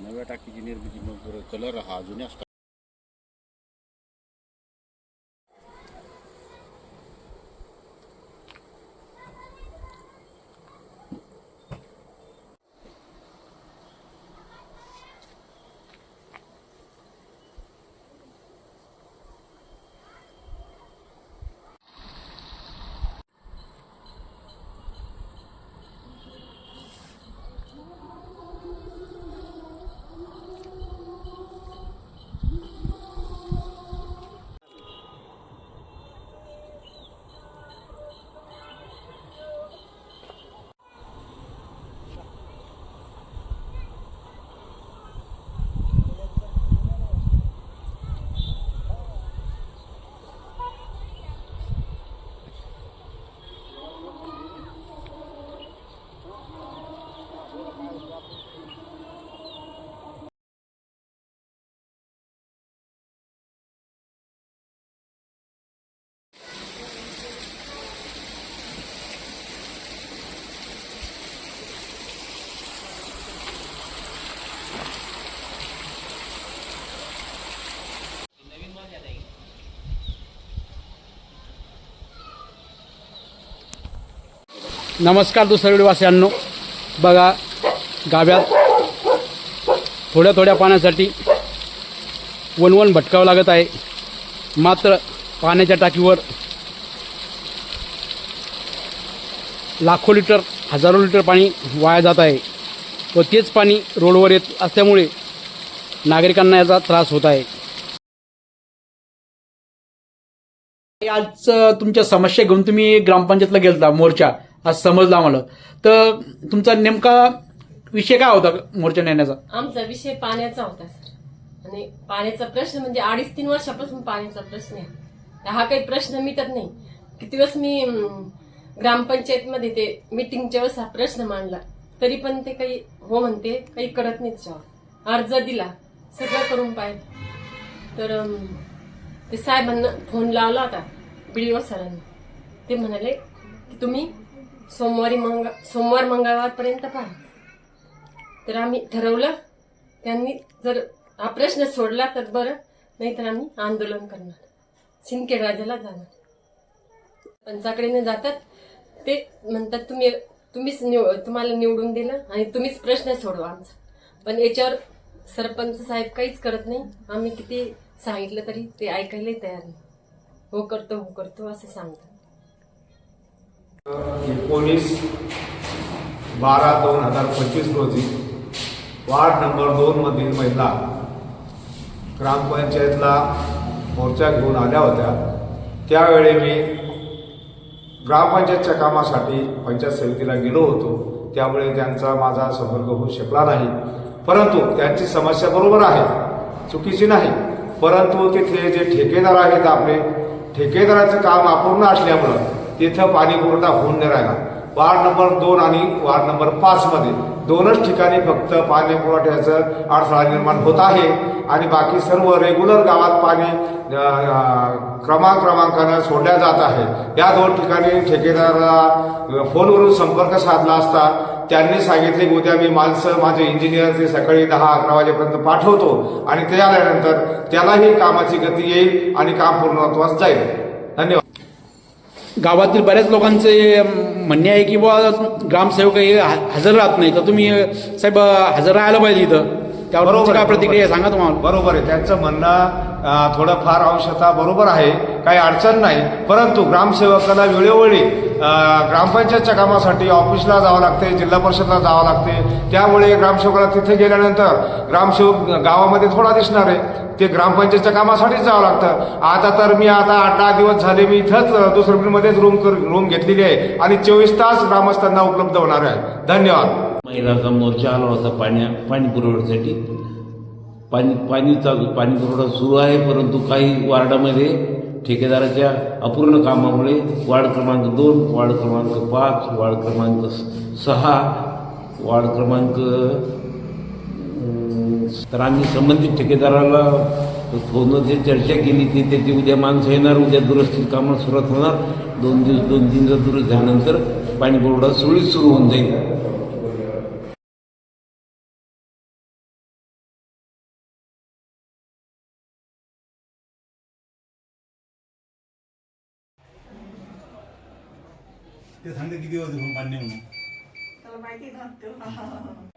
नव्या टाकीची निर्मिती मग कलर हा जुन्या नमस्कार दुसरवासियांनो बघा गाव्यात थोड्या थोड्या पाण्यासाठी वनवन भटकावं लागत आहे. मात्र पाण्याच्या टाकीवर लाखो लिटर हजारो लिटर पाणी वाया जात आहे व तेच पाणी रोडवर येत असल्यामुळे नागरिकांना याचा त्रास होत आहे. आज तुमच्या समस्या घेऊन तुम्ही ग्रामपंचायतला गेलता मोर्चा. आज समजला आम्हाला. तर तुमचा नेमका विषय काय होता मोर्चा नेण्याचा? आमचा विषय पाण्याचा होता सर. आणि पाण्याचा प्रश्न म्हणजे अडीच तीन वर्षापासून पाण्याचा प्रश्न आहे. हा काही प्रश्न मिटत नाही. किती दिवस मी ग्रामपंचायत ग्रामपंचायतमध्ये ते मिटिंगच्या वेळेस हा प्रश्न मांडला. तरी पण ते काही हो म्हणते काही करत नाही त्याच्यावर अर्ज दिला सगळं करून पाहिजे तर ते साहेबांना फोन लावला होता बीडीओ सरांनी. ते म्हणाले की तुम्ही सोमवारी मंग सोमवार मंगळवारपर्यंत पहा. तर आम्ही ठरवलं त्यांनी जर हा प्रश्न सोडला तर बरं नाहीतर आम्ही आंदोलन करणार. सिंदखेड राजाला जाणार. पंचाकडे जातात. ते म्हणतात तुम्ही तुम्हीच निव तुम्हाला निवडून दिलं आणि तुम्हीच प्रश्न सोडवा आमचा. पण याच्यावर सरपंच साहेब काहीच करत नाही. आम्ही किती सांगितलं तरी ते ऐकायलाही तयार नाही. हो करतो हो करतो असं सांगतात. एकोणीस बारा दोन हजार पंचवीस रोजी वार्ड नंबर दोनमधील महिला ग्रामपंचायतला मोर्चा घेऊन आल्या होत्या. त्यावेळी मी ग्रामपंचायतच्या कामासाठी पंचायत समितीला गेलो होतो. त्यामुळे त्यांचा माझा संपर्क होऊ शकला नाही. परंतु त्यांची समस्या बरोबर आहे चुकीची नाही. परंतु तिथे जे ठेकेदार आहेत आपले ठेकेदाराचं काम अपूर्ण असल्यामुळं तिथं पाणीपुरवठा होऊन नाही राहिला. वार्ड नंबर दोन आणि वार्ड नंबर पाचमध्ये दोनच ठिकाणी फक्त पाणी पुरवठ्याचं अडथळा निर्माण होत आहे आणि बाकी सर्व रेग्युलर गावात पाणी अं, क्रमांक सोडल्या जात आहे. या दोन ठिकाणी ठेकेदाराला फोनवरून संपर्क साधला असता त्यांनी सांगितले की उद्या मी माणसं माझे इंजिनियर ते सकाळी दहा अकरा वाजेपर्यंत पाठवतो आणि ते आल्यानंतर त्यालाही कामाची गती येईल आणि काम पूर्णत्वास जाईल. धन्यवाद. गावातील बऱ्याच लोकांचे म्हणणे आहे की बुवा ग्रामसेवक हे हजर राहत नाही. तर तुम्ही साहेब हजर राहायला पाहिजे इथं. त्यावर तुमची काय प्रतिक्रिया आहे? सांगा तुम्हाला. बरोबर आहे. त्यांचं म्हणणं अं, थोडंफार अंशता बरोबर आहे. काही अडचण नाही. परंतु ग्रामसेवकाला वेळोवेळी अं, ग्रामपंचायतच्या कामासाठी ऑफिसला जावं लागते जिल्हा परिषदला जावं लागते. त्यामुळे ग्रामसेवकाला तिथे गेल्यानंतर ग्रामसेवक गावामध्ये थोडा दिसणार आहे. ते ग्रामपंचायतच्या कामासाठीच जावं लागतं. आता तर मी आता आठ दहा दिवस झाले मी इथंच दुसरीमध्येच रूम कर रूम घेतलेली आहे. आणि चोवीस तास ग्रामस्थांना उपलब्ध होणार आहे. धन्यवाद. महिलाचा मोर्चा आला होता पाण्या पाणी पुरवठ्यासाठी. पाणी पाणी चालू पाणी पुरवठा सुरू आहे परंतु काही वार्डामध्ये ठेकेदाराच्या अपूर्ण कामामुळे वार्ड क्रमांक दोन वार्ड क्रमांक पाच वार्ड क्रमांक सहा वार्ड क्रमांक तर आम्ही संबंधित ठेकेदाराला फोनवर चर्चा केली ती त्याची उद्या माणसं येणार उद्या दुरुस्ती कामाला सुरुवात होणार. दोन दिवस दोन तीन दिवस दुरुस्त झाल्यानंतर पाणी पुरवठा सुरळीत सुरू होऊन जाईल. ते सांगते किती दिवस पाणी नाही म्हणून त्याला माहिती नव्हतं